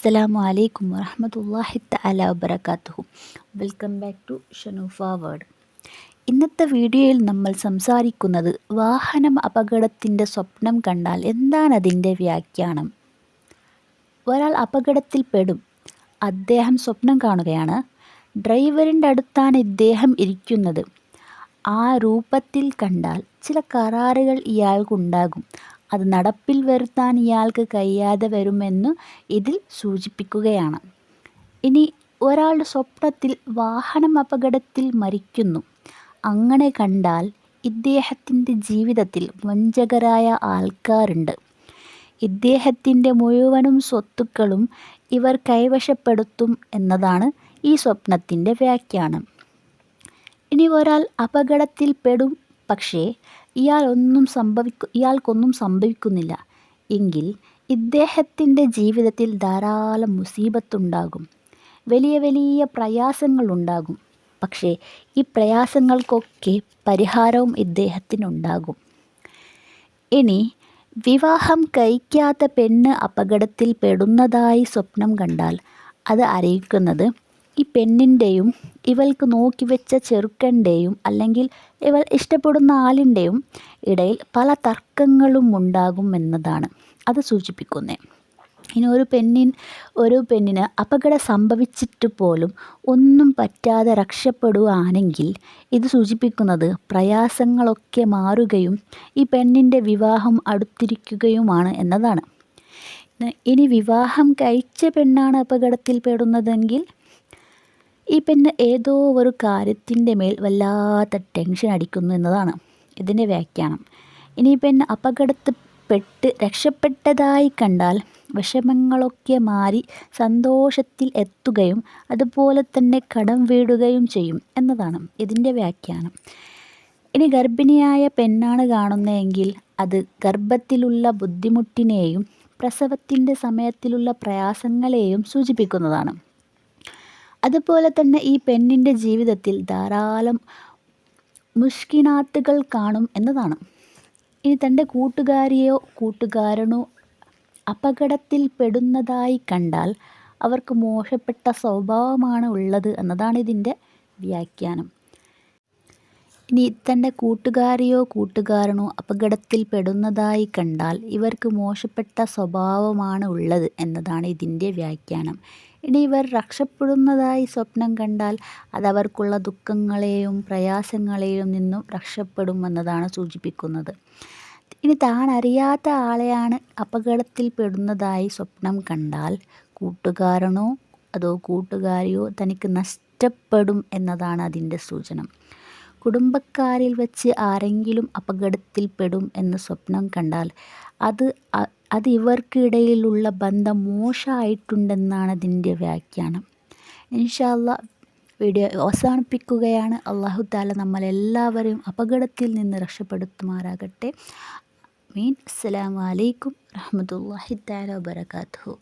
അസ്സലാമു അലൈക്കും വറഹമത്തല്ലാഹി തല വബറകാതുഹു. Welcome back to Shanoofa world ഇന്നത്തെ വീഡിയോയിൽ നമ്മൾ സംസാരിക്കുന്നത് വാഹനം അപകടത്തിന്റെ സ്വപ്നം കണ്ടാൽ എന്താണ് അതിന്റെ വ്യാഖ്യാനം? ഒരാൾ അപകടത്തിൽ പെടും അദ്ദേഹം സ്വപ്നം കാണുകയാണ്. ഡ്രൈവറിന്റെ അടുത്താണ് ഇദ്ദേഹം ഇരിക്കുന്നത്. ആ രൂപത്തിൽ കണ്ടാൽ ചില കരാറുകൾ ഇയാൾക്കുണ്ടാകും അത് നടപ്പിൽ വരുത്താൻ ഇയാൾക്ക് കഴിയാതെ വരുമെന്നു ഇതിൽ സൂചിപ്പിക്കുകയാണ്. ഇനി ഒരാളുടെ സ്വപ്നത്തിൽ വാഹനം അപകടത്തിൽ മരിക്കുന്നു. അങ്ങനെ കണ്ടാൽ ഇദ്ദേഹത്തിന്റെ ജീവിതത്തിൽ വഞ്ചകരായ ആൾക്കാരുണ്ട്. ഇദ്ദേഹത്തിന്റെ മുഴുവനും സ്വത്തുക്കളും ഇവർ കൈവശപ്പെടുത്തും എന്നതാണ് ഈ സ്വപ്നത്തിന്റെ വ്യാഖ്യാനം. ഇനി ഒരാൾ അപകടത്തിൽ പെടും പക്ഷേ ഇയാൾ ഒന്നും സംഭവിക്കു ഇയാൾക്കൊന്നും സംഭവിക്കുന്നില്ല. എങ്കിൽ ഇദ്ദേഹത്തിന്റെ ജീവിതത്തിൽ ധാരാളം മുസീബത്തുണ്ടാകും. വലിയ വലിയ പ്രയാസങ്ങളുണ്ടാകും. പക്ഷേ ഈ പ്രയാസങ്ങൾക്കൊക്കെ പരിഹാരവും ഇദ്ദേഹത്തിനുണ്ടാകും. ഇനി വിവാഹം കഴിക്കാത്ത പെണ്ണ് അപകടത്തിൽ പെടുന്നതായി സ്വപ്നം കണ്ടാൽ അത് അറിയിക്കുന്നത് ഈ പെണ്ണിന്റെയും ഇവൾക്ക് നോക്കി വെച്ച ചെറുക്കന്റെയും അല്ലെങ്കിൽ ഇവൾ ഇഷ്ടപ്പെടുന്ന ആളിന്റെയും ഇടയിൽ പല തർക്കങ്ങളും ഉണ്ടാകും എന്നതാണ് അത് സൂചിപ്പിക്കുന്നത് ഇനി ഒരു പെണ്ണിൻ ഒരു പെണ്ണിന് അപകടം സംഭവിച്ചിട്ട് പോലും ഒന്നും പറ്റാതെ രക്ഷപ്പെടുകയാണെങ്കിൽ ഇത് സൂചിപ്പിക്കുന്നത് പ്രയാസങ്ങളൊക്കെ മാറുകയും ഈ പെണ്ണിന്റെ വിവാഹം അടുത്തിരിക്കുകയുമാണ് എന്നതാണ്. ഇനി വിവാഹം കഴിച്ച പെണ്ണാണ് അപകടത്തിൽ പെടുന്നതെങ്കിൽ ഈ പെണ്ണ് ഏതോ ഒരു കാര്യത്തിന്റെ മേൽ വല്ലാത്ത ടെൻഷൻ അടിക്കുന്നു എന്നതാണ് ഇതിന്റെ വ്യാഖ്യാനം. ഇനി പെണ്ണ് അപകടത്തിൽപ്പെട്ട് രക്ഷപ്പെട്ടതായി കണ്ടാൽ വിഷമങ്ങളൊക്കെ മാറി സന്തോഷത്തിൽ എത്തുകയും അതുപോലെ തന്നെ കടം വീടുകയും ചെയ്യും എന്നതാണ് ഇതിന്റെ വ്യാഖ്യാനം. ഇനി ഗർഭിണിയായ പെണ്ണാണ് കാണുന്നതെങ്കിൽ അത് ഗർഭത്തിലുള്ള ബുദ്ധിമുട്ടിനെയും പ്രസവത്തിന്റെ സമയത്തിലുള്ള പ്രയാസങ്ങളെയും സൂചിപ്പിക്കുന്നതാണ്. അതുപോലെ തന്നെ ഈ പെണ്ണിന്റെ ജീവിതത്തിൽ ധാരാളം മുഷ്കിനാത്തുകൾ കാണും എന്നതാണ്. ഇനി തന്റെ കൂട്ടുകാരിയോ കൂട്ടുകാരനോ അപകടത്തിൽ പെടുന്നതായി കണ്ടാൽ അവർക്ക് മോശപ്പെട്ട സ്വഭാവമാണ് ഉള്ളത് എന്നതാണ് ഇതിന്റെ വ്യാഖ്യാനം. ഇനി തന്റെ കൂട്ടുകാരിയോ കൂട്ടുകാരനോ അപകടത്തിൽ പെടുന്നതായി കണ്ടാൽ ഇവർക്ക് മോശപ്പെട്ട സ്വഭാവമാണ് ഉള്ളത് എന്നതാണ് ഇതിന്റെ വ്യാഖ്യാനം. ഇനി ഇവർ രക്ഷപ്പെടുന്നതായി സ്വപ്നം കണ്ടാൽ അതവർക്കുള്ള ദുഃഖങ്ങളെയും പ്രയാസങ്ങളെയും നിന്നും രക്ഷപ്പെടുമെന്നതാണ് സൂചിപ്പിക്കുന്നത്. ഇനി താൻ അറിയാത്ത ആളെയാണ് അപകടത്തിൽ പെടുന്നതായി സ്വപ്നം കണ്ടാൽ കൂട്ടുകാരനോ അതോ കൂട്ടുകാരിയോ തനിക്ക് നഷ്ടപ്പെടും എന്നതാണ് അതിന്റെ സൂചന. കുടുംബക്കാരിൽ വെച്ച് ആരെങ്കിലും അപകടത്തിൽപ്പെടും എന്ന സ്വപ്നം കണ്ടാൽ അത് അത് ഇവർക്കിടയിലുള്ള ബന്ധം മോശമായിട്ടുണ്ടെന്നാണ് അതിന്റെ വ്യാഖ്യാനം. ഇൻഷാല്ല വീഡിയോ അവസാനിപ്പിക്കുകയാണ്. അള്ളാഹു താല നമ്മളെല്ലാവരെയും അപകടത്തിൽ നിന്ന് രക്ഷപ്പെടുത്തുമാറാകട്ടെ. മീൻ അസ്സലാമലൈക്കും വറഹമത്തല്ലാഹി താല വാബർക്കാത്തു